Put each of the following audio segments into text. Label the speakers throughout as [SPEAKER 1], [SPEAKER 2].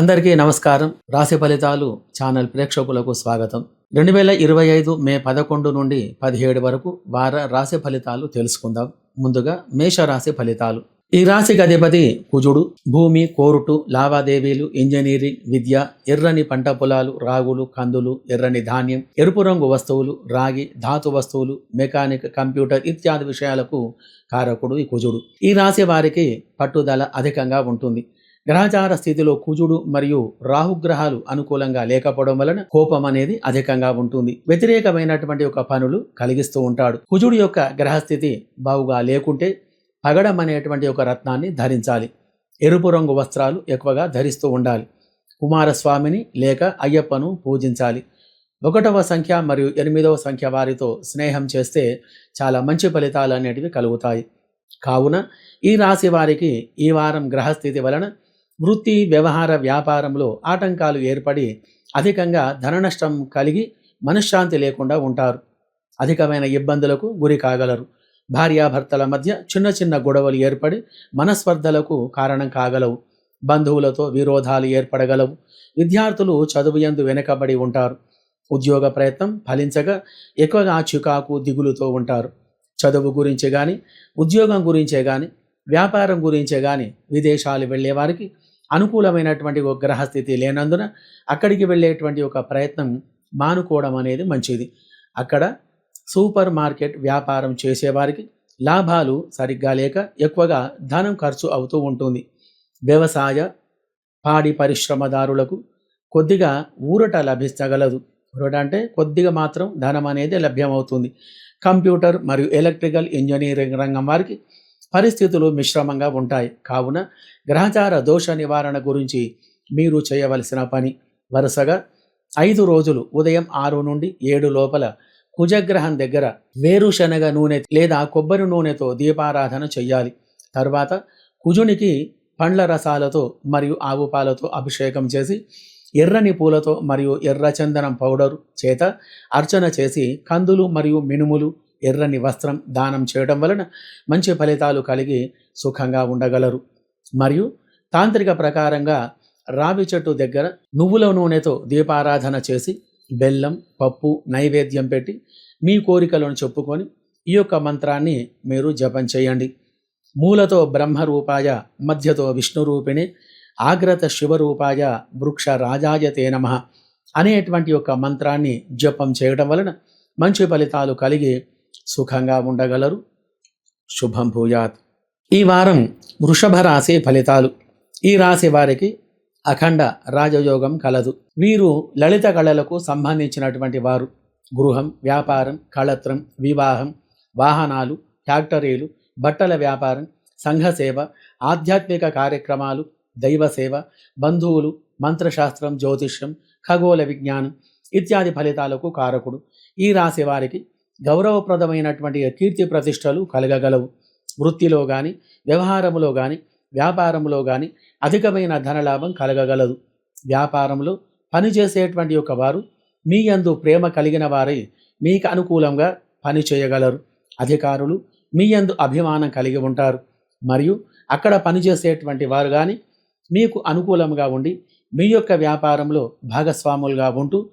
[SPEAKER 1] అందరికీ నమస్కారం. రాశి ఫలితాలు ఛానల్ ప్రేక్షకులకు స్వాగతం. రెండు వేల ఇరవై ఐదు మే పదకొండు నుండి పదిహేడు వరకు వార రాశి ఫలితాలు తెలుసుకుందాం. ముందుగా మేషరాశి ఫలితాలు. ఈ రాశికి అధిపతి కుజుడు భూమి కోరుటు లావాదేవీలు ఇంజనీరింగ్ విద్య ఎర్రని పంట పొలాలు రాగులు కందులు ఎర్రని ధాన్యం ఎరుపు రంగు వస్తువులు రాగి ధాతు వస్తువులు మెకానిక్ కంప్యూటర్ ఇత్యాది విషయాలకు కారకుడు ఈ కుజుడు. ఈ రాశి వారికి పట్టుదల అధికంగా ఉంటుంది. గ్రహచార స్థితిలో కుజుడు మరియు రాహుగ్రహాలు అనుకూలంగా లేకపోవడం వలన కోపం అనేది అధికంగా ఉంటుంది. వ్యతిరేకమైనటువంటి ఒక పనులు కలిగిస్తూ ఉంటాడు. కుజుడు యొక్క గ్రహస్థితి బావుగా లేకుంటే పగడం అనేటువంటి ఒక రత్నాన్ని ధరించాలి. ఎరుపు రంగు వస్త్రాలు ఎక్కువగా ధరిస్తూ ఉండాలి. కుమారస్వామిని లేక అయ్యప్పను పూజించాలి. ఒకటవ సంఖ్య మరియు ఎనిమిదవ సంఖ్య వారితో స్నేహం చేస్తే చాలా మంచి ఫలితాలు అనేటివి కలుగుతాయి. కావున ఈ రాశి వారికి ఈ వారం గ్రహస్థితి వలన వృత్తి వ్యవహార వ్యాపారంలో ఆటంకాలు ఏర్పడి అధికంగా ధననష్టం కలిగి మనశ్శాంతి లేకుండా ఉంటారు. అధికమైన ఇబ్బందులకు గురి కాగలరు. భార్యాభర్తల మధ్య చిన్న చిన్న గొడవలు ఏర్పడి మనస్పర్ధలకు కారణం కాగలవు. బంధువులతో విరోధాలు ఏర్పడగలవు. విద్యార్థులు చదువు ఎందు వెనుకబడి ఉంటారు. ఉద్యోగ ప్రయత్నం ఫలించగా ఎక్కువగా చికాకు దిగులుతో ఉంటారు. చదువు గురించే కానీ ఉద్యోగం గురించే కానీ వ్యాపారం గురించే కానీ విదేశాలు వెళ్ళే వారికి అనుకూలమైనటువంటి ఒక గ్రహస్థితి లేనందున అక్కడికి వెళ్ళేటువంటి ఒక ప్రయత్నం మానుకోవడం అనేది మంచిది. అక్కడ సూపర్ మార్కెట్ వ్యాపారం చేసేవారికి లాభాలు సరిగ్గా లేక ఎక్కువగా ధనం ఖర్చు అవుతూ ఉంటుంది. వ్యవసాయ పాడి పరిశ్రమదారులకు కొద్దిగా ఊరట లభించగలదు. ఊరట అంటే కొద్దిగా మాత్రం ధనం అనేది లభ్యమవుతుంది. కంప్యూటర్ మరియు ఎలక్ట్రికల్ ఇంజనీరింగ్ రంగం వారికి పరిస్థితులు మిశ్రమంగా ఉంటాయి. కావున గ్రహచార దోష నివారణ గురించి మీరు చేయవలసిన పని వరుసగా ఐదు రోజులు ఉదయం ఆరు నుండి ఏడు లోపల కుజగ్రహం దగ్గర వేరుశనగ నూనె లేదా కొబ్బరి నూనెతో దీపారాధన చెయ్యాలి. తర్వాత కుజునికి పండ్ల రసాలతో మరియు ఆవు పాలతో అభిషేకం చేసి ఎర్రని పూలతో మరియు ఎర్ర చందనం పౌడర్ చేత అర్చన చేసి కందులు మరియు మినుములు ఎర్రని వస్త్రం దానం చేయడం వలన మంచి ఫలితాలు కలిగి సుఖంగా ఉండగలరు. మరియు తాంత్రిక ప్రకారంగా రావి చెట్టు దగ్గర నువ్వుల నూనెతో దీపారాధన చేసి బెల్లం పప్పు నైవేద్యం పెట్టి మీ కోరికలను చెప్పుకొని ఈ యొక్క మంత్రాన్ని మీరు జపం చేయండి. మూలతో బ్రహ్మరూపాయ మధ్యతో విష్ణురూపిణి ఆగ్రత శివరూపాయ వృక్ష రాజాయ తే నమ అనేటువంటి యొక్క మంత్రాన్ని జపం చేయడం వలన మంచి ఫలితాలు కలిగి సుఖంగా ఉండగలరు. శుభం భూయాత్. ఈ వారం వృషభ రాశి ఫలితాలు. ఈ రాశి వారికి అఖండ రాజయోగం కలదు. వీరు లలిత కళలకు సంబంధించినటువంటి వారు. గృహం వ్యాపారం కళత్రం వివాహం వాహనాలు ఫ్యాక్టరీలు బట్టల వ్యాపారం సంఘసేవ ఆధ్యాత్మిక కార్యక్రమాలు దైవ సేవ బంధువులు మంత్రశాస్త్రం జ్యోతిష్యం ఖగోళ విజ్ఞానం ఇత్యాది ఫలితాలకు కారకుడు. ఈ రాశి వారికి గౌరవప్రదమైనటువంటి కీర్తి ప్రతిష్టలు కలగగలవు వృత్తిలో కానీ వ్యవహారములో కానీ వ్యాపారంలో కానీ అధికమైన ధనలాభం కలగగలదు. వ్యాపారంలో పనిచేసేటువంటి ఒక వారు మీ యందు ప్రేమ కలిగిన వారై మీకు అనుకూలంగా పని చేయగలరు. అధికారులు మీ యందు అభిమానం కలిగి ఉంటారు. మరియు అక్కడ పనిచేసేటువంటి వారు కానీ మీకు అనుకూలంగా ఉండి మీ యొక్క వ్యాపారంలో భాగస్వాములుగా ఉంటూ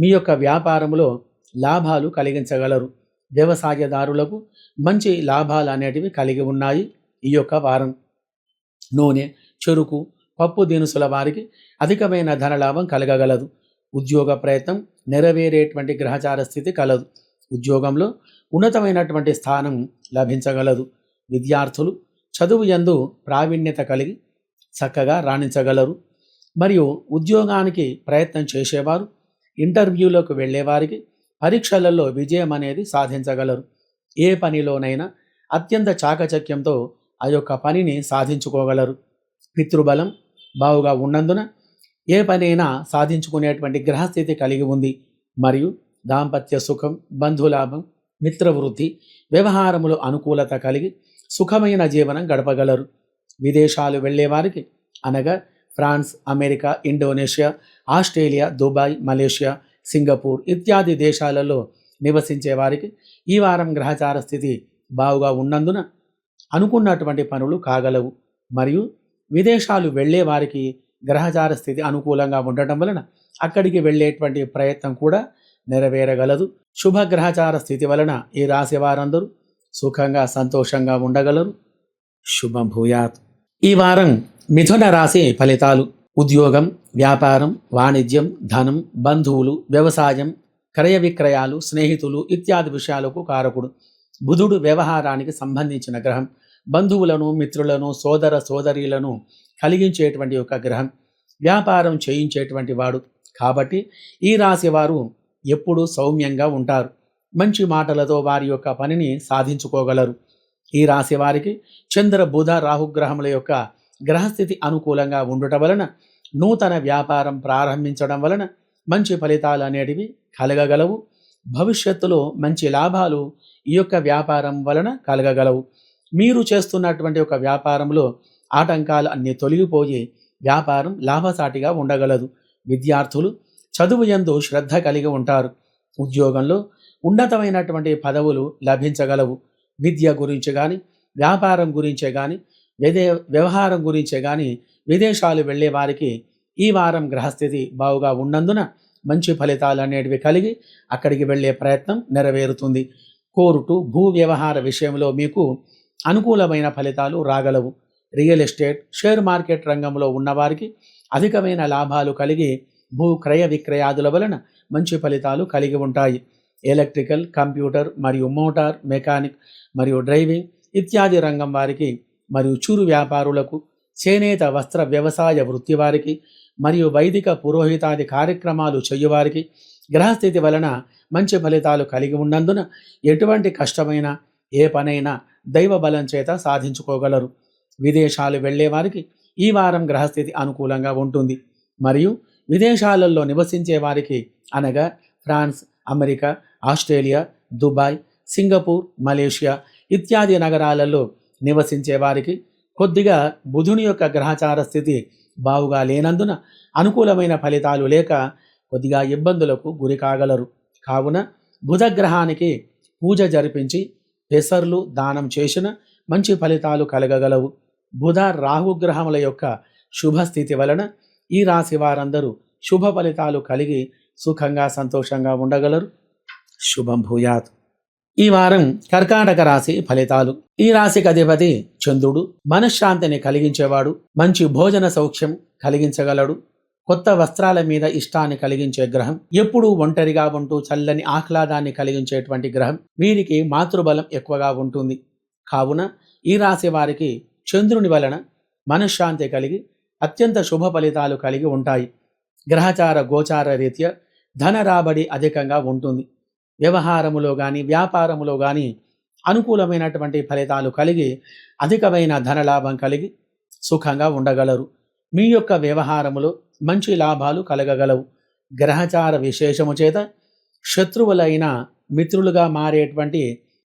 [SPEAKER 1] మీ యొక్క వ్యాపారంలో లాభాలు కలిగించగలరు. వ్యవసాయదారులకు మంచి లాభాలు అనేటివి కలిగి ఉన్నాయి ఈ యొక్క వారం. నూనె చెరుకు పప్పు దినుసుల వారికి అధికమైన ధనలాభం కలగగలదు. ఉద్యోగ ప్రయత్నం నెరవేరేటువంటి గ్రహచార స్థితి కలదు. ఉద్యోగంలో ఉన్నతమైనటువంటి స్థానం లభించగలదు. విద్యార్థులు చదువు ఎందు ప్రావీణ్యత కలిగి చక్కగా రాణించగలరు. మరియు ఉద్యోగానికి ప్రయత్నం చేసేవారు ఇంటర్వ్యూలకు వెళ్ళేవారికి పరీక్షలలో విజయం అనేది సాధించగలరు. ఏ పనిలోనైనా అత్యంత చాకచక్యంతో ఆ యొక్క పనిని సాధించుకోగలరు. పితృబలం బావుగా ఉన్నందున ఏ పనైనా సాధించుకునేటువంటి గ్రహస్థితి కలిగి ఉంది. మరియు దాంపత్య సుఖం బంధులాభం మిత్రవృద్ధి వ్యవహారములు అనుకూలత కలిగి సుఖమైన జీవనం గడపగలరు. విదేశాలు వెళ్ళేవారికి అనగా France America Indonesia Australia Dubai Malaysia Singapore ఇత్యాది దేశాలలో నివసించే వారికి ఈ వారం గ్రహచార స్థితి బావుగా ఉన్నందున అనుకున్నటువంటి పనులు కాగలవు. మరియు విదేశాలు వెళ్ళే వారికి గ్రహచార స్థితి అనుకూలంగా ఉండటం వలన అక్కడికి వెళ్ళేటువంటి ప్రయత్నం కూడా నెరవేరగలదు. శుభ గ్రహచార స్థితి వలన ఈ రాశి వారందరూ సుఖంగా సంతోషంగా ఉండగలరు. శుభం భూయాత్. ఈ వారం మిథున రాశి ఫలితాలు. ఉద్యోగం వ్యాపారం వాణిజ్యం ధనం బంధువులు వ్యవసాయం క్రయ విక్రయాలు స్నేహితులు ఇత్యాది విషయాలకు కారకుడు. బుధుడు వ్యవహారానికి సంబంధించిన గ్రహం. బంధువులను మిత్రులను సోదర సోదరీలను కలిగించేటువంటి ఒక గ్రహం. వ్యాపారం చేయించేటువంటి వాడు. కాబట్టి ఈ రాశి వారు ఎప్పుడూ సౌమ్యంగా ఉంటారు. మంచి మాటలతో వారి యొక్క పనిని సాధించుకోగలరు. ఈ రాశి వారికి చంద్ర బుధ రాహుగ్రహముల యొక్క గ్రహస్థితి అనుకూలంగా ఉండటం వలన నూతన వ్యాపారం ప్రారంభించడం వలన మంచి ఫలితాలు అనేటివి కలగగలవు. భవిష్యత్తులో మంచి లాభాలు ఈ యొక్క వ్యాపారం వలన కలగగలవు. మీరు చేస్తున్నటువంటి ఒక వ్యాపారంలో ఆటంకాలు అన్నీ తొలగిపోయి వ్యాపారం లాభసాటిగా ఉండగలదు. విద్యార్థులు చదువు ఎందు శ్రద్ధ కలిగి ఉంటారు. ఉద్యోగంలో ఉన్నతమైనటువంటి పదవులు లభించగలవు. విద్య గురించి కానీ వ్యాపారం గురించే కానీ విదే వ్యవహారం గురించే కానీ విదేశాలు వెళ్ళే వారికి ఈ వారం గ్రహస్థితి బావుగా ఉన్నందున మంచి ఫలితాలు అనేటివి కలిగి అక్కడికి వెళ్ళే ప్రయత్నం నెరవేరుతుంది. కోర్టు భూ వ్యవహార విషయంలో మీకు అనుకూలమైన ఫలితాలు రాగలవు. రియల్ ఎస్టేట్ షేర్ మార్కెట్ రంగంలో ఉన్నవారికి అధికమైన లాభాలు కలిగి భూ క్రయ విక్రయాదుల వలన మంచి ఫలితాలు కలిగి ఉంటాయి. ఎలక్ట్రికల్ కంప్యూటర్ మరియు మోటార్ మెకానిక్ మరియు డ్రైవింగ్ ఇత్యాది రంగం వారికి మరియు చూరు వ్యాపారులకు చేనేత వస్త్ర వ్యవసాయ వృత్తివారికి మరియు వైదిక పురోహితాది కార్యక్రమాలు చేయువారికి గ్రహస్థితి వలన మంచి ఫలితాలు కలిగి ఉన్నందున ఎటువంటి కష్టమైన ఏ పనైనా దైవ బలం చేత సాధించుకోగలరు. విదేశాలు వెళ్ళేవారికి ఈ వారం గ్రహస్థితి అనుకూలంగా ఉంటుంది. మరియు విదేశాలలో నివసించే వారికి అనగా France America Australia Dubai Singapore Malaysia ఇత్యాది నగరాలలో నివసించే వారికి కొద్దిగా బుధుని యొక్క గ్రహచార స్థితి బావుగా లేనందున అనుకూలమైన ఫలితాలు లేక కొద్దిగా ఇబ్బందులకు గురి కాగలరు. కావున బుధగ్రహానికి పూజ జరిపించి పెసర్లు దానం చేసిన మంచి ఫలితాలు కలగగలవు. బుధ రాహుగ్రహముల యొక్క శుభస్థితి వలన ఈ రాశి వారందరూ శుభ ఫలితాలు కలిగి సుఖంగా సంతోషంగా ఉండగలరు. శుభం భూయాత్. ఈ వారం కర్కాటక రాశి ఫలితాలు. ఈ రాశికి అధిపతి చంద్రుడు. మనశ్శాంతిని కలిగించేవాడు. మంచి భోజన సౌఖ్యం కలిగించగలడు. కొత్త వస్త్రాల మీద ఇష్టాన్ని కలిగించే గ్రహం. ఎప్పుడూ ఒంటరిగా ఉంటూ చల్లని ఆహ్లాదాన్ని కలిగించేటువంటి గ్రహం. వీరికి మాతృబలం ఎక్కువగా ఉంటుంది. కావున ఈ రాశి వారికి చంద్రుని వలన మనశ్శాంతి కలిగి అత్యంత శుభ ఫలితాలు కలిగి ఉంటాయి. గ్రహచార గోచార రీత్యా ధన రాబడి అధికంగా ఉంటుంది. వ్యవహారములో కానీ వ్యాపారములో కానీ అనుకూలమైనటువంటి ఫలితాలు కలిగి అధికమైన ధనలాభం కలిగి సుఖంగా ఉండగలరు. మీ యొక్క వ్యవహారములో మంచి లాభాలు కలగగలవు. గ్రహచార విశేషము చేత శత్రువులైన మిత్రులుగా మారేటువంటి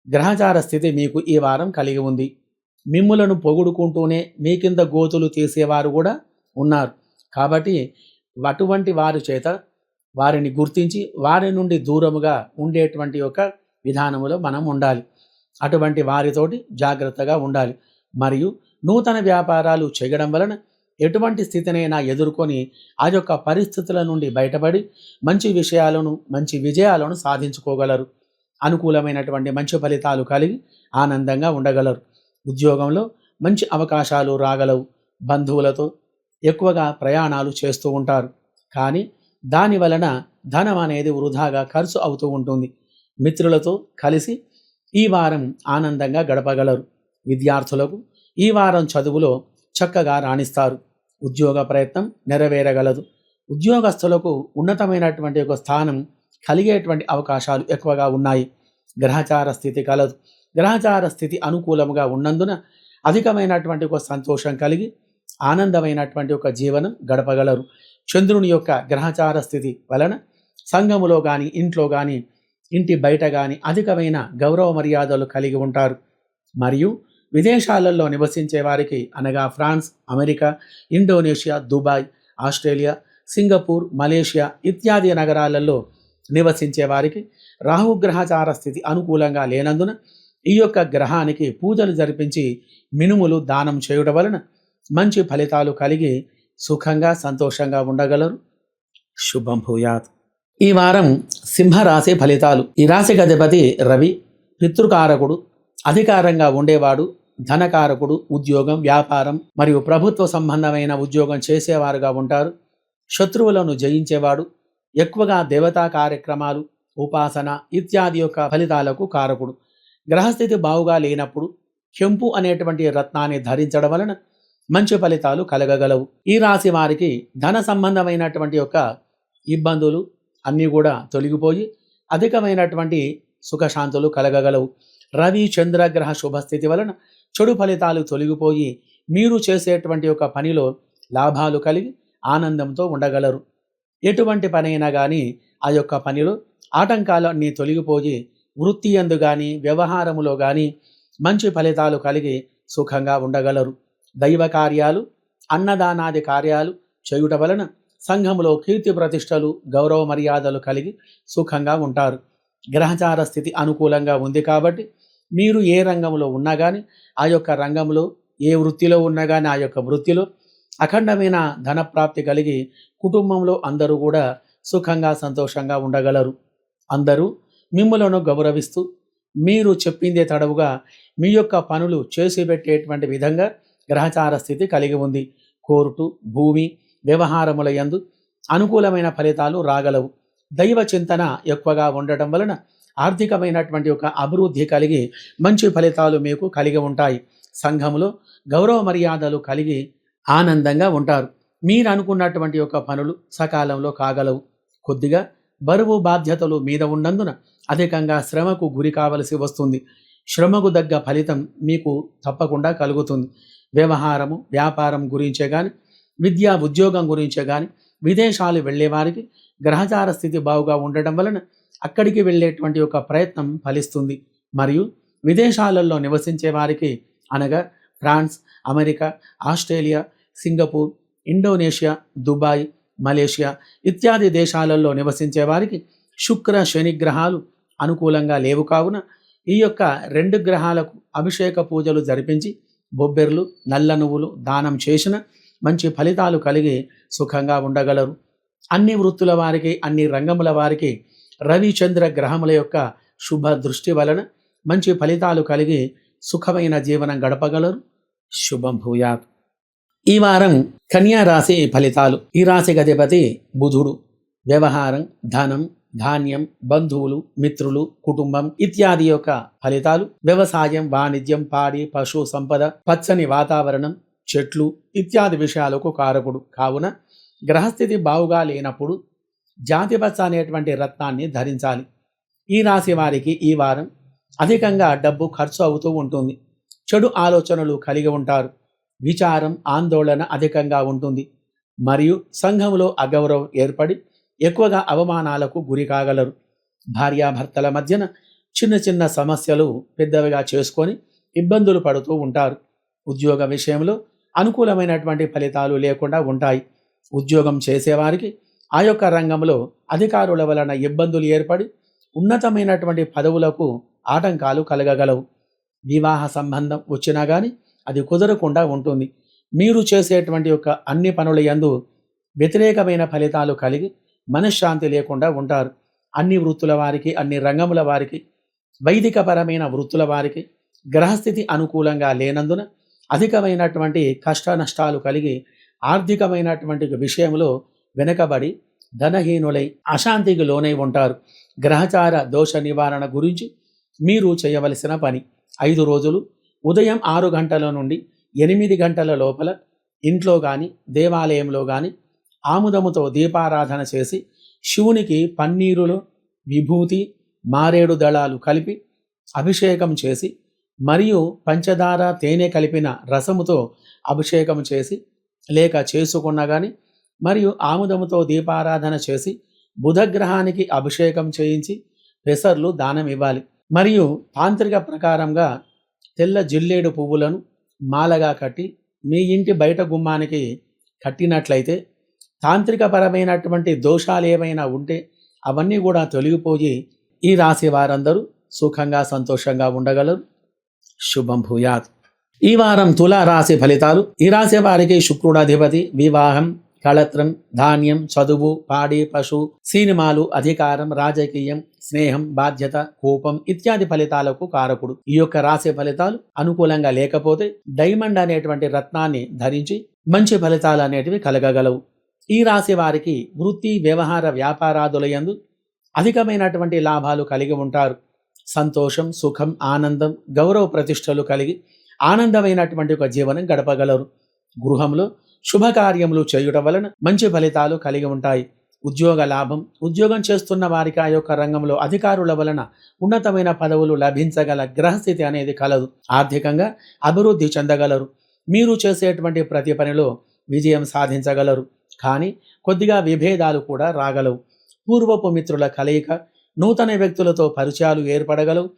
[SPEAKER 1] గ్రహచార స్థితి మీకు ఈ వారం కలిగి ఉంది. మిమ్ములను పొగుడుకుంటూనే మీ కింద గోతులు తీసేవారు కూడా ఉన్నారు. కాబట్టి అటువంటి వారి చేత వారిని గుర్తించి వారి నుండి దూరముగా ఉండేటువంటి ఒక విధానములో మనం ఉండాలి. అటువంటి వారితోటి జాగ్రత్తగా ఉండాలి. మరియు నూతన వ్యాపారాలు చేయడం వలన ఎటువంటి స్థితినైనా ఎదుర్కొని ఆ యొక్క పరిస్థితుల నుండి బయటపడి మంచి విషయాలను మంచి విజయాలను సాధించుకోగలరు. అనుకూలమైనటువంటి మంచి ఫలితాలు కలిగి ఆనందంగా ఉండగలరు. ఉద్యోగంలో మంచి అవకాశాలు రాగలవు. బంధువులతో ఎక్కువగా ప్రయాణాలు చేస్తూ ఉంటారు. కానీ దాని వలన ధనం అనేది వృధాగా ఖర్చు అవుతూ ఉంటుంది. మిత్రులతో కలిసి ఈ వారం ఆనందంగా గడపగలరు. విద్యార్థులకు ఈ వారం చదువులో చక్కగా రాణిస్తారు. ఉద్యోగ ప్రయత్నం నెరవేరగలదు. ఉద్యోగస్తులకు ఉన్నతమైనటువంటి ఒక స్థానం కలిగేటువంటి అవకాశాలు ఎక్కువగా ఉన్నాయి. గ్రహచార స్థితి కలదు. గ్రహచార స్థితి అనుకూలముగా ఉన్నందున అధికమైనటువంటి ఒక సంతోషం కలిగి ఆనందమైనటువంటి ఒక జీవనం గడపగలరు. చంద్రుని యొక్క గ్రహచార స్థితి వలన సంఘములో కానీ ఇంట్లో కానీ ఇంటి బయట కానీ అధికమైన గౌరవ మర్యాదలు కలిగి ఉంటారు. మరియు విదేశాలలో నివసించే వారికి అనగా France America Indonesia Dubai Australia Singapore Malaysia ఇత్యాది నగరాలలో నివసించే వారికి రాహుగ్రహచార స్థితి అనుకూలంగా లేనందున ఈ యొక్క గ్రహానికి పూజలు జరిపించి మినుములు దానం చేయుట వలన మంచి ఫలితాలు కలిగి సుఖంగా సంతోషంగా ఉండగలరు. శుభం భూయాత్. ఈ వారం సింహరాశి ఫలితాలు. ఈ రాశి అధిపతి రవి పితృకారకుడు అధికారంగా ఉండేవాడు ధనకారకుడు ఉద్యోగం వ్యాపారం మరియు ప్రభుత్వ సంబంధమైన ఉద్యోగం చేసేవారుగా ఉంటారు. శత్రువులను జయించేవాడు ఎక్కువగా దేవతా కార్యక్రమాలు ఉపాసన ఇత్యాది యొక్క ఫలితాలకు కారకుడు. గ్రహస్థితి బావుగా లేనప్పుడు కెంపు అనేటువంటి రత్నాన్ని ధరించడం వలన మంచి ఫలితాలు కలగగలవు. ఈ రాశి వారికి ధన సంబంధమైనటువంటి యొక్క ఇబ్బందులు అన్నీ కూడా తొలగిపోయి అధికమైనటువంటి సుఖశాంతులు కలగగలవు. రవి చంద్రగ్రహ శుభస్థితి వలన చెడు ఫలితాలు తొలగిపోయి మీరు చేసేటువంటి ఒక పనిలో లాభాలు కలిగి ఆనందంతో ఉండగలరు. ఎటువంటి పనైనా కానీ ఆ యొక్క పనిలో ఆటంకాలన్నీ తొలగిపోయి వృత్తి ఎందు కానీ వ్యవహారములో కానీ మంచి ఫలితాలు కలిగి సుఖంగా ఉండగలరు. దైవ కార్యాలు అన్నదానాది కార్యాలు చేయుట వలన సంఘములో కీర్తి ప్రతిష్టలు గౌరవ మర్యాదలు కలిగి సుఖంగా ఉంటారు. గ్రహచార స్థితి అనుకూలంగా ఉంది కాబట్టి మీరు ఏ రంగంలో ఉన్నా కానీ ఆ యొక్క రంగంలో ఏ వృత్తిలో ఉన్నా కానీ ఆ యొక్క వృత్తిలో అఖండమైన ధనప్రాప్తి కలిగి కుటుంబంలో అందరూ కూడా సుఖంగా సంతోషంగా ఉండగలరు. అందరూ మిమ్మలను గౌరవిస్తూ మీరు చెప్పిందే తడవుగా మీ యొక్క పనులు చేసి పెట్టేటువంటి విధంగా గ్రహచార స్థితి కలిగి ఉంది. కోర్టు భూమి వ్యవహారముల యందు అనుకూలమైన ఫలితాలు రాగలవు. దైవ చింతన ఎక్కువగా ఉండటం వలన ఆర్థికమైనటువంటి ఒక అభివృద్ధి కలిగి మంచి ఫలితాలు మీకు కలిగి ఉంటాయి. సంఘములో గౌరవ మర్యాదలు కలిగి ఆనందంగా ఉంటారు. మీరు అనుకున్నటువంటి యొక్క పనులు సకాలంలో కాగలవు. కొద్దిగా బరువు బాధ్యతలు మీద ఉన్నందున అధికంగా శ్రమకు గురి కావలసి వస్తుంది. శ్రమకు తగ్గ ఫలితం మీకు తప్పకుండా కలుగుతుంది. వ్యవహారము వ్యాపారం గురించే కానీ విద్యా ఉద్యోగం గురించే కానీ విదేశాలు వెళ్ళేవారికి గ్రహచార స్థితి బాగుగా ఉండటం వలన అక్కడికి వెళ్ళేటువంటి ఒక ప్రయత్నం ఫలిస్తుంది. మరియు విదేశాలలో నివసించే వారికి అనగా France America Australia Singapore Indonesia Dubai Malaysia ఇత్యాది దేశాలలో నివసించే వారికి శుక్ర శని గ్రహాలు అనుకూలంగా లేవు కావున ఈ యొక్క రెండు గ్రహాలకు అభిషేక పూజలు జరిపించి బొబ్బెర్లు నల్ల నువ్వులు దానం చేసిన మంచి ఫలితాలు కలిగి సుఖంగా ఉండగలరు. అన్ని వృత్తుల వారికి అన్ని రంగముల వారికి రవిచంద్ర గ్రహముల యొక్క శుభ దృష్టి వలన మంచి ఫలితాలు కలిగి సుఖమైన జీవనం గడపగలరు. శుభం భూయాత్. ఈ వారం కన్యా రాశి ఫలితాలు. ఈ రాశికి అధిపతి బుధుడు. వ్యవహారం ధనం ధాన్యం బంధువులు మిత్రులు కుటుంబం ఇత్యాది యొక్క ఫలితాలు వ్యవసాయం వాణిజ్యం పాడి పశు సంపద పచ్చని వాతావరణం చెట్లు ఇత్యాది విషయాలకు కారకుడు. కావున గ్రహస్థితి బావుగా లేనప్పుడు జాతిపచ్చ అనేటువంటి రత్నాన్ని ధరించాలి. ఈ రాశి వారికి ఈ వారం అధికంగా డబ్బు ఖర్చు అవుతూ ఉంటుంది. చెడు ఆలోచనలు కలిగి ఉంటారు. విచారం ఆందోళన అధికంగా ఉంటుంది. మరియు సంఘంలో అగౌరవం ఏర్పడి ఎక్కువగా అవమానాలకు గురి కాగలరు. భార్యాభర్తల మధ్యన చిన్న చిన్న సమస్యలు పెద్దవిగా చేసుకొని ఇబ్బందులు పడుతూ ఉంటారు. ఉద్యోగ విషయంలో అనుకూలమైనటువంటి ఫలితాలు లేకుండా ఉంటాయి. ఉద్యోగం చేసేవారికి ఆ యొక్క రంగంలో అధికారుల వలన ఇబ్బందులు ఏర్పడి ఉన్నతమైనటువంటి పదవులకు ఆటంకాలు కలగగలవు. వివాహ సంబంధం వచ్చినా కానీ అది కుదరకుండా ఉంటుంది. మీరు చేసేటువంటి యొక్క అన్ని పనుల యందు వ్యతిరేకమైన ఫలితాలు కలిగి మనశ్శాంతి లేకుండా ఉంటారు. అన్ని వృత్తుల వారికి అన్ని రంగముల వారికి వైదికపరమైన వృత్తుల వారికి గ్రహస్థితి అనుకూలంగా లేనందున అధికమైనటువంటి కష్ట నష్టాలు కలిగి ఆర్థికమైనటువంటి విషయంలో వెనుకబడి ధనహీనులై అశాంతికి లోనై ఉంటారు. గ్రహచార దోష నివారణ గురించి మీరు చేయవలసిన పని ఐదు రోజులు ఉదయం ఆరు గంటల నుండి ఎనిమిది గంటల లోపల ఇంట్లో కానీ దేవాలయంలో కానీ ఆముదముతో దీపారాధన చేసి శివునికి పన్నీరులు విభూతి మారేడు దళాలు కలిపి అభిషేకం చేసి మరియు పంచదార తేనె కలిపిన రసముతో అభిషేకం చేసి లేక చేసుకున్నా కానీ మరియు ఆముదముతో దీపారాధన చేసి బుధగ్రహానికి అభిషేకం చేయించి పెసర్లు దానం ఇవ్వాలి. మరియు తాంత్రిక ప్రకారంగా తెల్ల జిల్లేడు పువ్వులను మాలగా కట్టి మీ ఇంటి బయట గుమ్మానికి కట్టినట్లయితే తాంత్రికపరమైనటువంటి దోషాలు ఏమైనా ఉంటే అవన్నీ కూడా తొలగిపోయి ఈ రాశి వారందరూ సుఖంగా సంతోషంగా ఉండగలరు. శుభం భూయాత్. ఈ వారం తులా రాశి ఫలితాలు. ఈ రాశి వారికి శుక్రుడాధిపతి వివాహం కళత్రం ధాన్యం చదువు పాడి పశు సినిమాలు అధికారం రాజకీయం స్నేహం బాధ్యత కోపం ఇత్యాది ఫలితాలకు కారకుడు. ఈ యొక్క రాశి ఫలితాలు అనుకూలంగా లేకపోతే డైమండ్ అనేటువంటి రత్నాన్ని ధరించి మంచి ఫలితాలు అనేటివి కలగగలవు. ఈ రాశి వారికి వృత్తి వ్యవహార వ్యాపారాదులయందు అధికమైనటువంటి లాభాలు కలిగి ఉంటారు. సంతోషం సుఖం ఆనందం గౌరవ ప్రతిష్టలు కలిగి ఆనందమైనటువంటి ఒక జీవనం గడపగలరు. గృహంలో శుభకార్యములు చేయుట వలన మంచి ఫలితాలు కలిగి ఉంటాయి. ఉద్యోగ లాభం ఉద్యోగం చేస్తున్న వారికి ఆ యొక్క రంగంలో అధికారుల వలన ఉన్నతమైన పదవులు లభించగల గ్రహస్థితి అనేది కలదు. ఆర్థికంగా అభివృద్ధి చెందగలరు. మీరు చేసేటువంటి ప్రతి పనిలో విజయం సాధించగలరు. కానీ కొద్దిగా విభేదాలు కూడా రాగలవు. పూర్వపు మిత్రుల కలయిక నూతన వ్యక్తులతో పరిచయాలు ఏర్పడగలవు.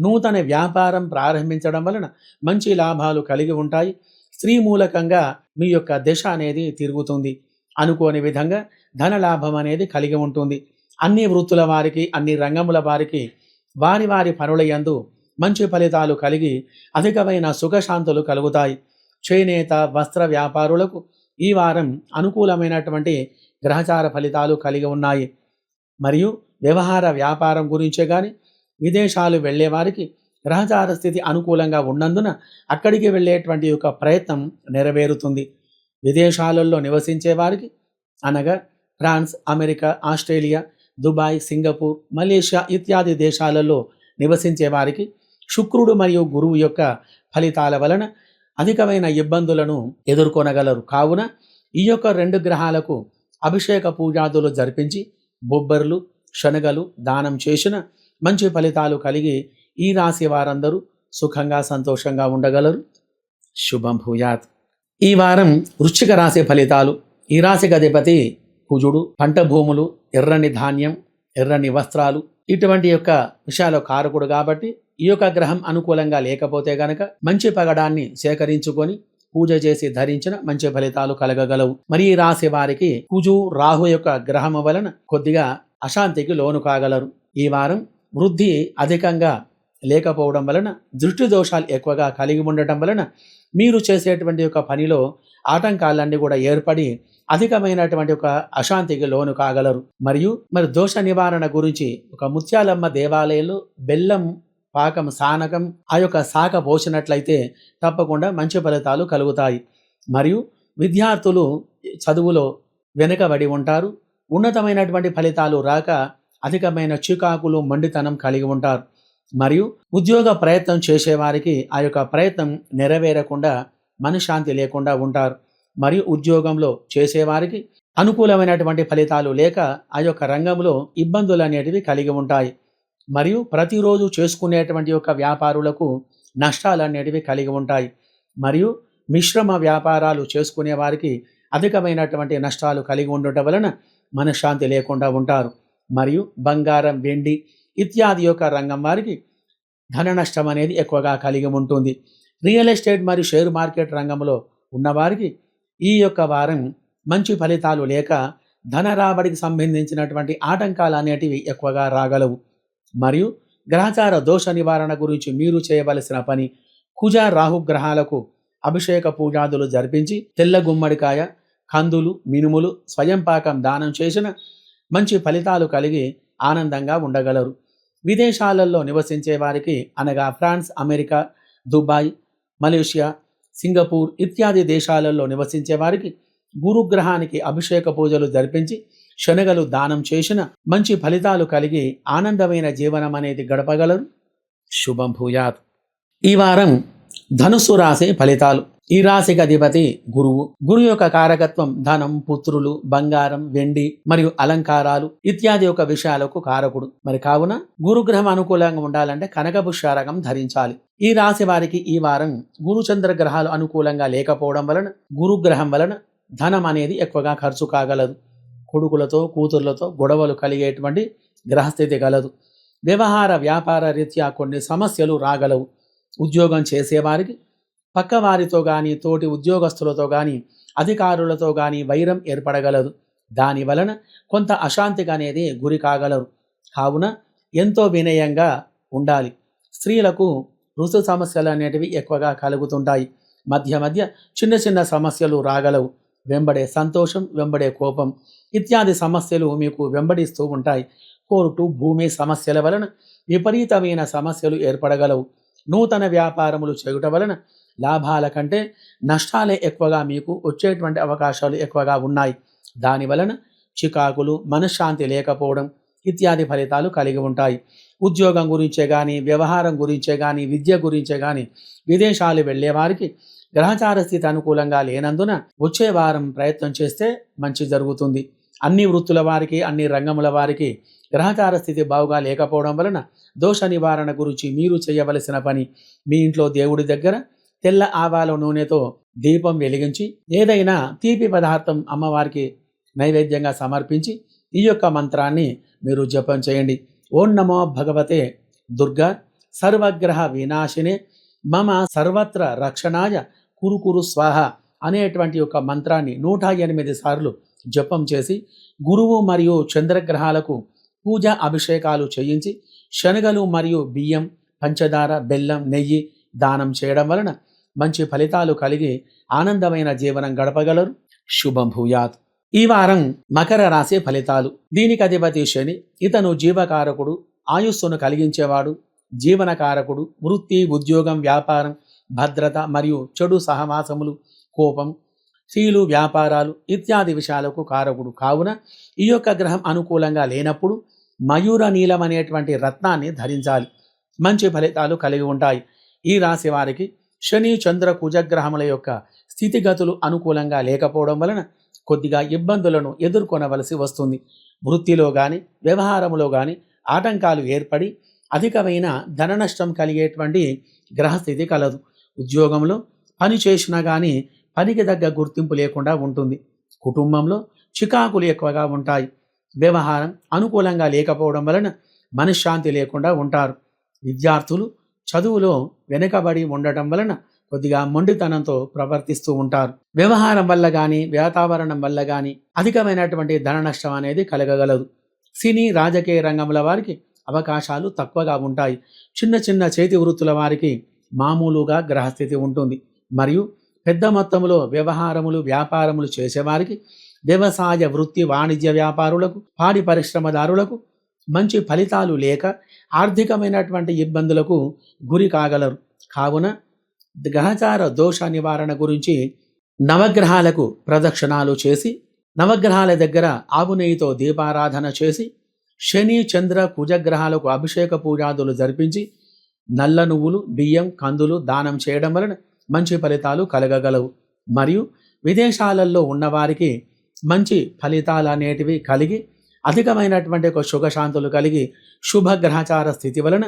[SPEAKER 1] నూతన వ్యాపారం ప్రారంభించడం వలన మంచి లాభాలు కలిగి ఉంటాయి. స్త్రీ మూలకంగా మీ యొక్క దిశ అనేది తిరుగుతుంది. అనుకోని విధంగా ధన లాభం అనేది కలిగి ఉంటుంది. అన్ని వృత్తుల వారికి అన్ని రంగముల వారికి వారి వారి పనుల యందు మంచి ఫలితాలు కలిగి అధికమైన సుఖశాంతులు కలుగుతాయి. చేనేత వస్త్ర వ్యాపారులకు ఈ వారం అనుకూలమైనటువంటి గ్రహచార ఫలితాలు కలిగి ఉన్నాయి. మరియు వ్యవహార వ్యాపారం గురించే కానీ విదేశాలు వెళ్ళేవారికి గ్రహచార స్థితి అనుకూలంగా ఉన్నందున అక్కడికి వెళ్ళేటువంటి యొక్క ప్రయత్నం నెరవేరుతుంది. విదేశాలలో నివసించే వారికి అనగా France America Australia Dubai Singapore Malaysia ఇత్యాది దేశాలలో నివసించే వారికి శుక్రుడు మరియు గురువు యొక్క ఫలితాల వలన అధికమైన ఇబ్బందులను ఎదుర్కొనగలరు. కావున ఈ యొక్క రెండు గ్రహాలకు అభిషేక పూజాదులు జరిపించి బొబ్బర్లు శనగలు దానం చేసిన మంచి ఫలితాలు కలిగి ఈ రాశి వారందరూ సుఖంగా సంతోషంగా ఉండగలరు. శుభం భూయాత్. ఈ వారం వృశ్చిక రాశి ఫలితాలు. ఈ రాశికి అధిపతి కుజుడు. పంట భూములు ఎర్రని ధాన్యం ఎర్రని వస్త్రాలు ఇటువంటి యొక్క విషయాల కారకుడు కాబట్టి ఈ యొక్క గ్రహం అనుకూలంగా లేకపోతే గనక మంచి పగడాన్ని సేకరించుకొని పూజ చేసి ధరించిన మంచి ఫలితాలు కలగగలవు. మరి ఈ రాశి వారికి కుజు రాహు యొక్క గ్రహము వలన కొద్దిగా అశాంతికి లోను కాగలరు. ఈ వారం వృద్ధి అధికంగా లేకపోవడం వలన దృష్టి దోషాలు ఎక్కువగా కలిగి ఉండటం వలన మీరు చేసేటువంటి ఒక పనిలో ఆటంకాలన్నీ కూడా ఏర్పడి అధికమైనటువంటి ఒక అశాంతికి లోను కాగలరు. మరియు మరి దోష నివారణ గురించి ఒక ముత్యాలమ్మ దేవాలయంలో బెల్లం పాకం సానకం ఆ యొక్క శాఖ పోసినట్లయితే తప్పకుండా మంచి ఫలితాలు కలుగుతాయి. మరియు విద్యార్థులు చదువులో వెనుకబడి ఉంటారు. ఉన్నతమైనటువంటి ఫలితాలు రాక అధికమైన చికాకులు మండితనం కలిగి ఉంటారు. మరియు ఉద్యోగ ప్రయత్నం చేసేవారికి ఆ యొక్క ప్రయత్నం నెరవేరకుండా మనశ్శాంతి లేకుండా ఉంటారు. మరియు ఉద్యోగంలో చేసేవారికి అనుకూలమైనటువంటి ఫలితాలు లేక ఆ యొక్క రంగంలో ఇబ్బందులు అనేటివి కలిగి ఉంటాయి. మరియు ప్రతిరోజు చేసుకునేటువంటి యొక్క వ్యాపారులకు నష్టాలు అనేటివి కలిగి ఉంటాయి. మరియు మిశ్రమ వ్యాపారాలు చేసుకునే వారికి అధికమైనటువంటి నష్టాలు కలిగి ఉండటం వలన మనశ్శాంతి లేకుండా ఉంటారు. మరియు బంగారం వెండి ఇత్యాది యొక్క రంగం వారికి ధన నష్టం అనేది ఎక్కువగా కలిగి ఉంటుంది. రియల్ ఎస్టేట్ మరియు షేర్ మార్కెట్ రంగంలో ఉన్నవారికి ఈ యొక్క వారం మంచి ఫలితాలు లేక ధన రాబడికి సంబంధించినటువంటి ఆటంకాలు అనేటివి ఎక్కువగా రాగలవు. మరియు గ్రహచార దోష నివారణ గురించి మీరు చేయవలసిన పని కుజ రాహు గ్రహాలకు అభిషేక పూజాదులు జరిపించి తెల్ల గుమ్మడికాయ కందులు మినుములు స్వయం పాకం దానం చేసిన మంచి ఫలితాలు కలిగి ఆనందంగా ఉండగలరు. విదేశాలలో నివసించే వారికి అనగా France America Dubai Malaysia Singapore ఇత్యాది దేశాలలో నివసించే వారికి గురుగ్రహానికి అభిషేక పూజలు జరిపించి శనగలు దానం చేసిన మంచి ఫలితాలు కలిగి ఆనందమైన జీవనం అనేది గడపగలరు? శుభం భూయాత్. ఈ వారం ధనుస్సు రాశి ఫలితాలు. ఈ రాశికి అధిపతి గురువు. గురు యొక్క కారకత్వం ధనం పుత్రులు బంగారం వెండి మరియు అలంకారాలు ఇత్యాది యొక్క విషయాలకు కారకుడు. మరి కావున గురుగ్రహం అనుకూలంగా ఉండాలంటే కనకపుష్యారకం ధరించాలి. ఈ రాశి వారికి ఈ వారం గురుచంద్ర గ్రహాలు అనుకూలంగా లేకపోవడం వలన గురుగ్రహం వలన ధనం అనేది ఎక్కువగా ఖర్చు కాగలదు. కొడుకులతో కూతుర్లతో గొడవలు కలిగేటువంటి గ్రహస్థితి కలదు. వ్యవహార వ్యాపార రీత్యా కొన్ని సమస్యలు రాగలవు. ఉద్యోగం చేసేవారికి పక్కవారితో కానీ తోటి ఉద్యోగస్తులతో కానీ అధికారులతో కానీ వైరం ఏర్పడగలదు. దాని వలన కొంత అశాంతికి అనేది గురి కాగలరు. కావున ఎంతో వినయంగా ఉండాలి. స్త్రీలకు ఋతు సమస్యలు అనేటివి ఎక్కువగా కలుగుతుంటాయి. మధ్య మధ్య చిన్న చిన్న సమస్యలు రాగలవు. వెంబడే సంతోషం వెంబడే కోపం. ఇత్యాది సమస్యలు మీకు వెంబడిస్తూ ఉంటాయి. కోర్టు భూమి సమస్యల వలన విపరీతమైన సమస్యలు ఏర్పడగలవు. నూతన వ్యాపారములు చేయుట వలన లాభాల కంటే నష్టాలే ఎక్కువగా మీకు వచ్చేటువంటి అవకాశాలు ఎక్కువగా ఉన్నాయి. దాని వలన చికాకులు మనశ్శాంతి లేకపోవడం ఇత్యాది ఫలితాలు కలిగి ఉంటాయి. ఉద్యోగం గురించే కానీ వ్యవహారం గురించే కానీ విద్య గురించే కానీ విదేశాలు వెళ్ళేవారికి గ్రహచార స్థితి అనుకూలంగా లేనందున వచ్చే వారం ప్రయత్నం చేస్తే మంచి జరుగుతుంది. అన్ని వృత్తుల వారికి అన్ని రంగముల వారికి గ్రహచార స్థితి బావుగా లేకపోవడం వలన దోష నివారణ గురించి మీరు చేయవలసిన పని మీ ఇంట్లో దేవుడి దగ్గర తెల్ల ఆవాల నూనెతో దీపం వెలిగించి ఏదైనా తీపి పదార్థం అమ్మవారికి నైవేద్యంగా సమర్పించి ఈ యొక్క మంత్రాన్ని మీరు జపం చేయండి. ఓం నమో భగవతే దుర్గా సర్వగ్రహ వినాశినే మమ సర్వత్ర రక్షణాయ కురుకురు స్వాహ అనేటువంటి యొక్క మంత్రాన్ని నూట ఎనిమిది సార్లు జపం చేసి గురువు మరియు చంద్రగ్రహాలకు పూజ అభిషేకాలు చేయించి శనగలు మరియు బియ్యం పంచదార బెల్లం నెయ్యి దానం చేయడం వలన మంచి ఫలితాలు కలిగి ఆనందమైన జీవనం గడపగలరు. శుభం భూయాత్ ఈ వారం మకర రాశి ఫలితాలు. దీనికి అధిపతి శని. ఇతను జీవకారకుడు ఆయుస్సును కలిగించేవాడు జీవనకారకుడు వృత్తి ఉద్యోగం వ్యాపారం భద్రత మరియు చెడు సహవాసములు కోపం స్త్రీలు వ్యాపారాలు ఇత్యాది విషయాలకు కారకుడు. కావున ఈ యొక్క గ్రహం అనుకూలంగా లేనప్పుడు మయూర నీలం అనేటువంటి రత్నాన్ని ధరించాలి. మంచి ఫలితాలు కలిగి ఉంటాయి. ఈ రాశి వారికి శని చంద్ర కుజగ్రహముల యొక్క స్థితిగతులు అనుకూలంగా లేకపోవడం వలన కొద్దిగా ఇబ్బందులను ఎదుర్కొనవలసి వస్తుంది. వృత్తిలో కానీ వ్యవహారంలో కానీ ఆటంకాలు ఏర్పడి అధికమైన ధన నష్టం కలిగేటువంటి గ్రహస్థితి కలదు. ఉద్యోగంలో పని చేసినా కానీ పనికి తగ్గ గుర్తింపు లేకుండా ఉంటుంది. కుటుంబంలో చికాకులు ఎక్కువగా ఉంటాయి. వ్యవహారం అనుకూలంగా లేకపోవడం వలన మనశ్శాంతి లేకుండా ఉంటారు. విద్యార్థులు చదువులో వెనుకబడి ఉండటం వలన కొద్దిగా మొండితనంతో ప్రవర్తిస్తూ ఉంటారు. వ్యవహారం వల్ల కానీ వాతావరణం వల్ల కానీ అధికమైనటువంటి ధన నష్టం అనేది కలగగలదు. సినీ రాజకీయ రంగముల వారికి అవకాశాలు తక్కువగా ఉంటాయి. చిన్న చిన్న చేతి వృత్తుల వారికి మామూలుగా గ్రహస్థితి ఉంటుంది. మరియు పెద్ద మొత్తంలో వ్యవహారములు వ్యాపారములు చేసేవారికి వ్యవసాయ వృత్తి వాణిజ్య వ్యాపారులకు పాడి పరిశ్రమదారులకు మంచి ఫలితాలు లేక ఆర్థికమైనటువంటి ఇబ్బందులకు గురి కాగలరు. కావున గ్రహచార దోష నివారణ గురించి నవగ్రహాలకు ప్రదక్షిణాలు చేసి నవగ్రహాల దగ్గర ఆవు నెయ్యితో దీపారాధన చేసి శని చంద్ర కుజగ్రహాలకు అభిషేక పూజాదులు జరిపించి నల్ల నువ్వులు బియ్యం కందులు దానం చేయడం వలన మంచి ఫలితాలు కలగగలవు. మరియు విదేశాలలో ఉన్నవారికి మంచి ఫలితాలు అనేటివి కలిగి అధికమైనటువంటి ఒక సుఖశాంతులు కలిగి శుభగ్రహచార స్థితి వలన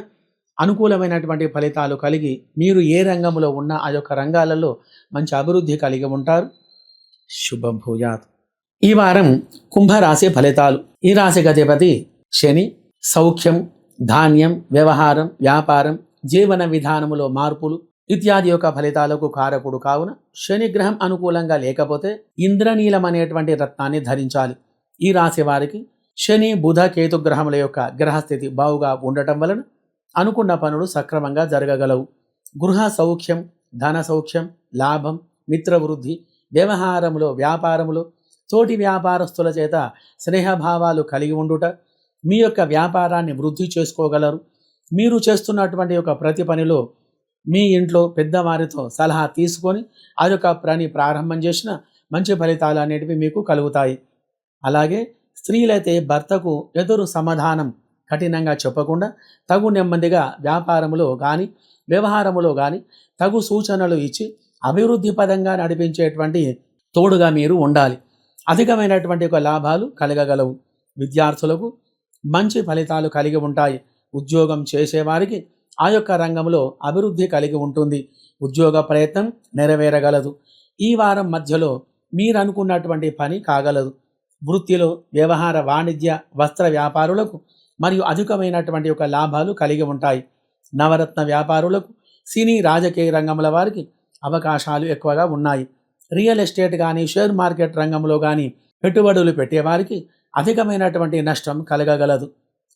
[SPEAKER 1] అనుకూలమైనటువంటి ఫలితాలు కలిగి మీరు ఏ రంగంలో ఉన్న ఆ యొక్క రంగాలలో మంచి అభివృద్ధి కలిగి ఉంటారు. శుభం భూయాత్. ఈ వారం కుంభరాశి ఫలితాలు. ఈ రాశి గతిపతి శని. సౌఖ్యం ధాన్యం వ్యవహారం వ్యాపారం జీవన విధానములో మార్పులు ఇత్యాది యొక్క ఫలితాలకు కారకుడు కావున శని గ్రహం అనుకూలంగా లేకపోతే ఇంద్రనీలం అనేటువంటి రత్నాన్ని ధరించాలి. ఈ రాశి వారికి శని బుధ కేతు గ్రహముల యొక్క గ్రహస్థితి బావుగా ఉండటం వలన అనుకున్న పనులు సక్రమంగా జరగగలవు. గృహ సౌఖ్యం ధన సౌఖ్యం లాభం మిత్రవృద్ధి వ్యవహారములో వ్యాపారములో తోటి వ్యాపారస్తుల చేత స్నేహభావాలు కలిగి ఉండుట మీ యొక్క వ్యాపారాన్ని వృద్ధి చేసుకోగలరు. మీరు చేస్తున్నటువంటి యొక్క ప్రతి పనిలో మీ ఇంట్లో పెద్దవారితో సలహా తీసుకొని ఆ యొక్క పని ప్రారంభం చేసిన మంచి ఫలితాలు అనేటివి మీకు కలుగుతాయి. అలాగే స్త్రీలైతే భర్తకు ఎదురు సమాధానం కఠినంగా చెప్పకుండా తగు నెమ్మదిగా వ్యాపారములో కానీ వ్యవహారములో కానీ తగు సూచనలు ఇచ్చి అభివృద్ధి పదంగా నడిపించేటువంటి తోడుగా మీరు ఉండాలి. అధికమైనటువంటి ఒక లాభాలు కలగగలవు. విద్యార్థులకు మంచి ఫలితాలు కలిగి ఉంటాయి. ఉద్యోగం చేసేవారికి ఆ యొక్క రంగంలో అభివృద్ధి కలిగి ఉంటుంది. ఉద్యోగ ప్రయత్నం నెరవేరగలదు. ఈ వారం మధ్యలో మీరు అనుకున్నటువంటి పని కాగలదు. వృత్తిలో వ్యవహార వాణిజ్య వస్త్ర వ్యాపారులకు మరియు అధికమైనటువంటి ఒక లాభాలు కలిగి ఉంటాయి. నవరత్న వ్యాపారులకు సినీ రాజకీయ రంగముల వారికి అవకాశాలు ఎక్కువగా ఉన్నాయి. రియల్ ఎస్టేట్ కానీ షేర్ మార్కెట్ రంగంలో కానీ పెట్టుబడులు పెట్టేవారికి అధికమైనటువంటి నష్టం కలగగలదు.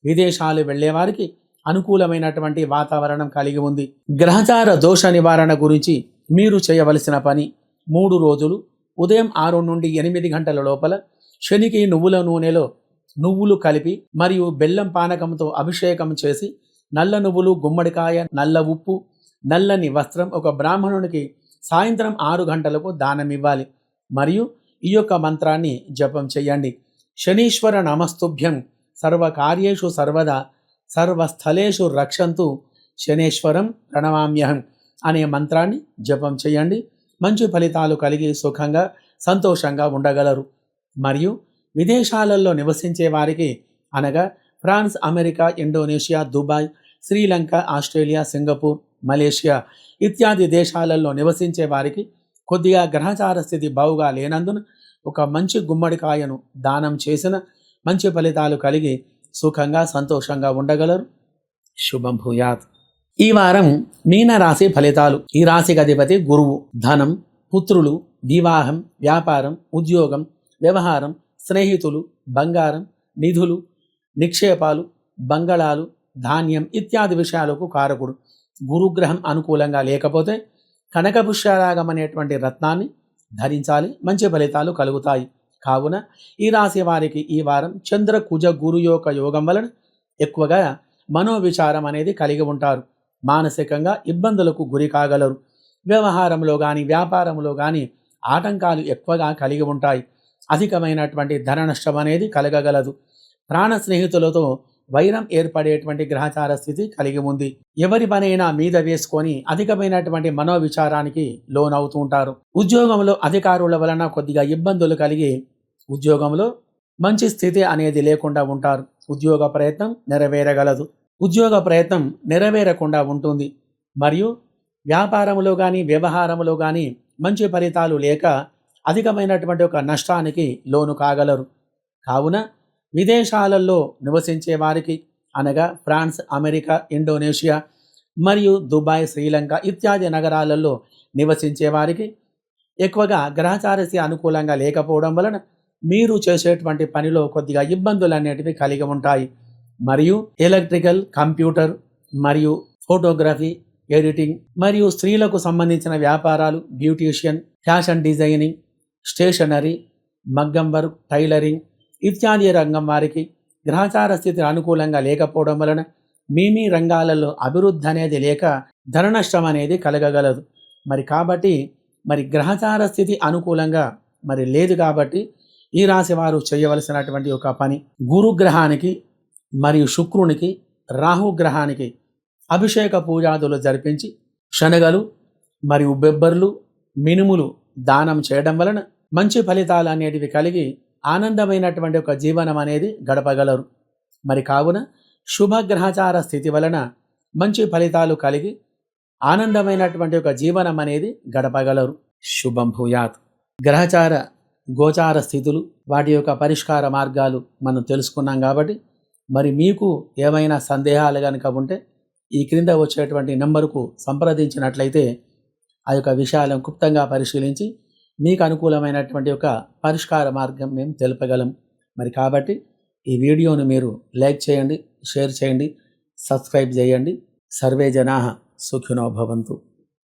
[SPEAKER 1] విదేశాలు వెళ్ళేవారికి అనుకూలమైనటువంటి వాతావరణం కలిగి ఉంది. గ్రహచార దోష నివారణ గురించి మీరు చేయవలసిన పని మూడు రోజులు. ఉదయం ఆరు నుండి ఎనిమిది గంటల లోపల శనికి నువ్వుల నూనెలో నువ్వులు కలిపి మరియు బెల్లం పానకంతో అభిషేకం చేసి నల్ల నువ్వులు గుమ్మడికాయ నల్ల ఉప్పు నల్లని వస్త్రం ఒక బ్రాహ్మణునికి సాయంత్రం ఆరు గంటలకు దానం ఇవ్వాలి మరియు ఈ యొక్క మంత్రాన్ని జపం చేయండి. శనీశ్వర నమస్తుభ్యం. సర్వకార్యేషు సర్వదా సర్వస్థలేషు రక్షంతు శనేశ్వరం ప్రణవామ్యహం అనే మంత్రాన్ని జపం చేయండి. మంచి ఫలితాలు కలిగి సుఖంగా సంతోషంగా ఉండగలరు. మరియు విదేశాలలో నివసించే వారికి అనగా France America Indonesia Dubai Sri Lanka Australia Singapore Malaysia ఇత్యాది దేశాలలో నివసించే వారికి కొద్దిగా గ్రహచార స్థితి బావుగా లేనందున ఒక మంచి గుమ్మడికాయను దానం చేసిన మంచి ఫలితాలు కలిగి సుఖంగా సంతోషంగా ఉండగలరు? శుభం భూయాత్. ఈ వారం మీనరాశి ఫలితాలు. ఈ రాశికి అధిపతి గురువు. ధనం పుత్రులు వివాహం వ్యాపారం ఉద్యోగం వ్యవహారం స్నేహితులు బంగారం నిధులు నిక్షేపాలు బంగళాలు ధాన్యం ఇత్యాది విషయాలకు కారకుడు. గురుగ్రహం అనుకూలంగా లేకపోతే కనకపుష్యరాగం అనేటువంటి రత్నాన్ని ధరించాలి. మంచి ఫలితాలు కలుగుతాయి. కావున ఈ రాశి వారికి ఈ వారం చంద్ర కుజ గురు యొక్క యోగం వలన ఎక్కువగా మనోవిచారం అనేది కలిగి ఉంటారు. మానసికంగా ఇబ్బందులకు గురి కాగలరు. వ్యవహారంలో కానీ వ్యాపారంలో కానీ ఆటంకాలు ఎక్కువగా కలిగి ఉంటాయి. అధికమైనటువంటి ధన నష్టం అనేది కలగగలదు. ప్రాణ స్నేహితులతో వైరం ఏర్పడేటువంటి గ్రహచార స్థితి కలిగి ఉంది. ఎవరి పనైనా మీద వేసుకొని అధికమైనటువంటి మనోవిచారానికి లోనవుతూ ఉంటారు. ఉద్యోగంలో అధికారుల వలన కొద్దిగా ఇబ్బందులు కలిగి ఉద్యోగంలో మంచి స్థితి అనేది లేకుండా ఉంటారు. ఉద్యోగ ప్రయత్నం నెరవేరగలదు. ఉద్యోగ ప్రయత్నం నెరవేరకుండా ఉంటుంది. మరియు వ్యాపారంలో కానీ వ్యవహారంలో కానీ మంచి ఫలితాలు లేక అధికమైనటువంటి ఒక నష్టానికి లోను కాగలరు. కావున విదేశాలలో నివసించే వారికి అనగా ఫ్రాన్స్ అమెరికా ఇండోనేషియా మరియు దుబాయ్ శ్రీలంక ఇత్యాది నగరాలలో నివసించే వారికి ఎక్కువగా గ్రహచారసి అనుకూలంగా లేకపోవడం వలన మీరు చేసేటువంటి పనిలో కొద్దిగా ఇబ్బందులు అనేటివి కలిగి ఉంటాయి. మరియు ఎలక్ట్రికల్ కంప్యూటర్ మరియు ఫోటోగ్రఫీ ఎడిటింగ్ మరియు స్త్రీలకు సంబంధించిన వ్యాపారాలు బ్యూటీషియన్ ఫ్యాషన్ డిజైనింగ్ స్టేషనరీ మగ్గం వర్క్ టైలరింగ్ ఇత్యాది రంగం వారికి గ్రహచార స్థితి అనుకూలంగా లేకపోవడం వలన మీ మీ రంగాలలో అభివృద్ధి అనేది లేక ధన నష్టం అనేది కలగగలదు. మరి కాబట్టి మరి గ్రహచార స్థితి అనుకూలంగా మరి లేదు కాబట్టి ఈ రాశి వారు చేయవలసినటువంటి ఒక పని గురుగ్రహానికి మరియు శుక్రునికి రాహుగ్రహానికి అభిషేక పూజాదులు జరిపించి శనగలు మరియు బెబ్బర్లు మినుములు దానం చేయడం వలన మంచి ఫలితాలు అనేటివి కలిగి ఆనందమైనటువంటి ఒక జీవనం అనేది గడపగలరు. మరి కావున శుభగ్రహచార స్థితి వలన మంచి ఫలితాలు కలిగి ఆనందమైనటువంటి ఒక జీవనం అనేది గడపగలరు. శుభం భూయాత్. గ్రహచార గోచార స్థితులు వాటి యొక్క పరిష్కార మార్గాలు మనం తెలుసుకున్నాం కాబట్టి మరి మీకు ఏమైనా సందేహాలు కనుక ఉంటే ఈ క్రింద వచ్చేటువంటి నెంబరుకు సంప్రదించినట్లయితే ఆ యొక్క విషయాలను క్లుప్తంగా పరిశీలించి మీకు అనుకూలమైనటువంటి ఒక పరిష్కార మార్గం మేము తెలుపగలం. మరి కాబట్టి ఈ వీడియోను మీరు లైక్ చేయండి షేర్ చేయండి సబ్స్క్రైబ్ చేయండి. సర్వే జనా సుఖినో భవంతు.